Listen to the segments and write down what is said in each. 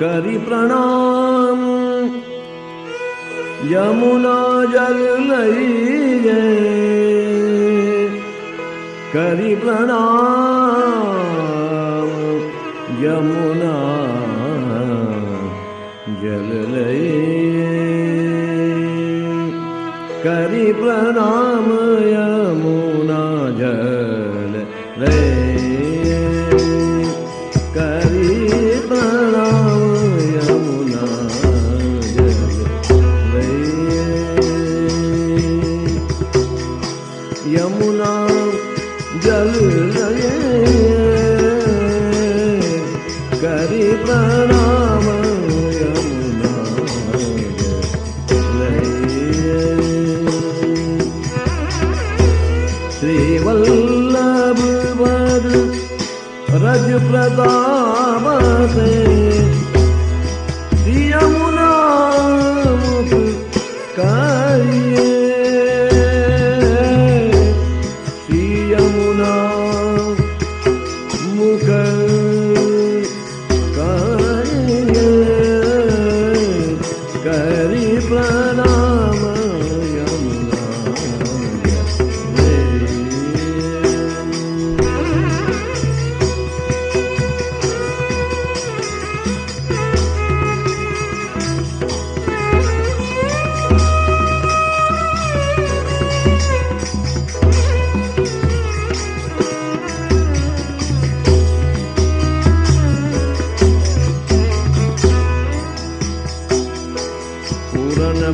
करि प्रणाम यमुना जल लइए करि प्रणाम यमुना जल लइए करि प्रणाम यमुना जल रे करि प्रणाम यमुना जल रे करि प्रणाम यमुना जल रे श्रीवल्लभ वर रज प्रताप से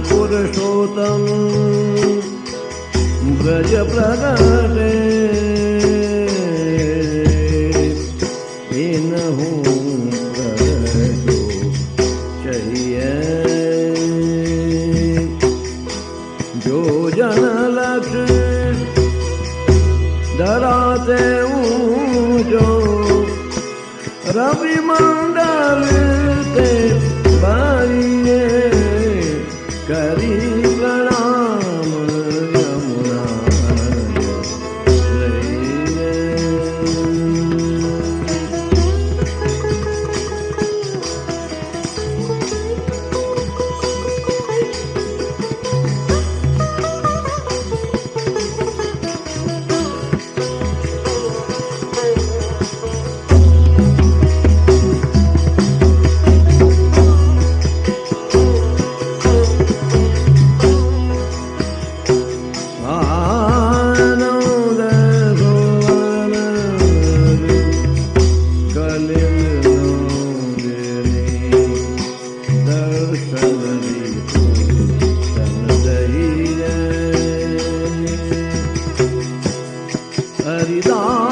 पुरुषोत्तम ब्रज प्रगटे धराते ऊँचो रवि मंडल 老大。